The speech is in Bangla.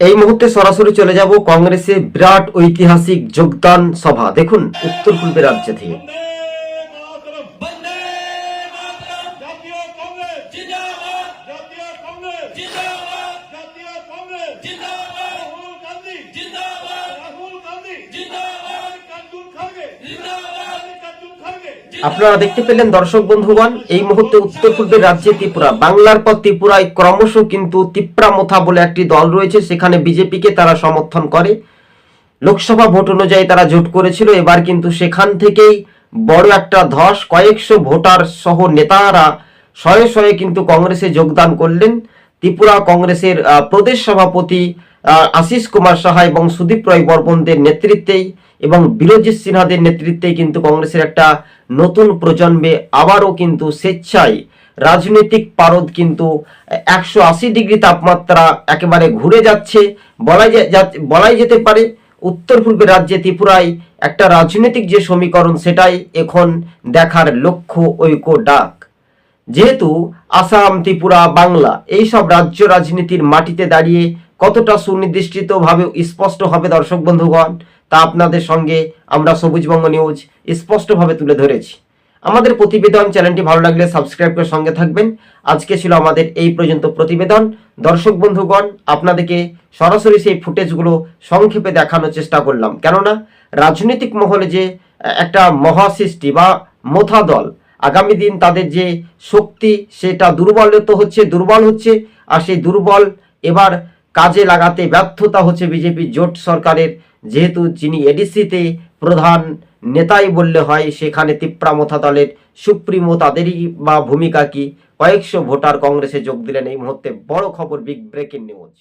এই মুহূর্তে সরাসরি চলে যাব কংগ্রেসে বিরাট ঐতিহাসিক যোগদান সভা। দেখুন, উত্তর পূর্বে রাজ্য থেকে। আপনারা দেখতে পেলেন, দর্শক বন্ধুগণ, এই মুহূর্তে উত্তর পূর্বের রাজ্যে ত্রিপুরা। বাংলার পর ত্রিপুরায় ক্রমশ কিন্তু তিপ্রামথা বলে একটি দল রয়েছে, সেখানে বিজেপিকে তারা সমর্থন করে। লোকসভা ভোট অনুযায়ী তারা জোট করেছিল, এবার কিন্তু সেখান থেকেই বড় একটা ধস, কয়েকশো ভোটার সহ নেতারা শয়ে শয়ে কিন্তু কংগ্রেসে যোগদান করলেন। ত্রিপুরা কংগ্রেসের প্রদেশ সভাপতি আশিস কুমার সাহা এবং সুদীপ রায় বর্মনদের নেতৃত্বেই এবং বিরোজিৎ সিনহাদের নেতৃত্বেই কিন্তু কংগ্রেসের একটা নতুন প্রজন্মে আবারও কিন্তু স্বেচ্ছায় রাজনৈতিক পারদ কিন্তু একশো আশি ডিগ্রি তাপমাত্রা একেবারে ঘুরে যাচ্ছে। বলাই যা- বলাই যেতে পারে, উত্তর পূর্বের রাজ্যে ত্রিপুরায় একটা রাজনৈতিক যে সমীকরণ সেটাই এখন দেখার লক্ষ্য ঐক্য ডাক। যেহেতু আসাম, ত্রিপুরা, বাংলা এই সব রাজ্য রাজনীতির মাটিতে দাঁড়িয়ে কতটা সুনির্দিষ্টভাবে স্পষ্ট হবে দর্শক বন্ধুগণ তা আপনাদের সঙ্গে আমরা সবুজবঙ্গ নিউজ স্পষ্টভাবে তুলে ধরেছি। আমাদের প্রতিবেদন চ্যানেলটি ভালো লাগলে সাবস্ক্রাইব করে সঙ্গে থাকবেন। আজকে ছিল আমাদের এই পর্যন্ত প্রতিবেদন। দর্শক বন্ধুগণ, আপনাদেরকে সরাসরি সেই ফুটেজগুলো সংক্ষেপে দেখানোর চেষ্টা করলাম। কেননা রাজনৈতিক মহলে যে একটা মহাসৃষ্টি বা মোথা দল, আগামী দিন তাদের যে শক্তি সেটা দুর্বলত হচ্ছে, দুর্বল হচ্ছে, আর সেই দুর্বল এবার কাজে লাগাতে ব্যর্থতা হচ্ছে বিজেপি জোট সরকারের যেহেতু যিনি এডিসিতে প্রধান নেতাই বললে হয়, সেখানে তিপ্রামথা দলের সুপ্রিমো তাদেরই বা ভূমিকা কি? কয়েকশো ভোটার কংগ্রেসে যোগ দিলেন। এই মুহূর্তে বড় খবর বিগ ব্রেকিং নিউজ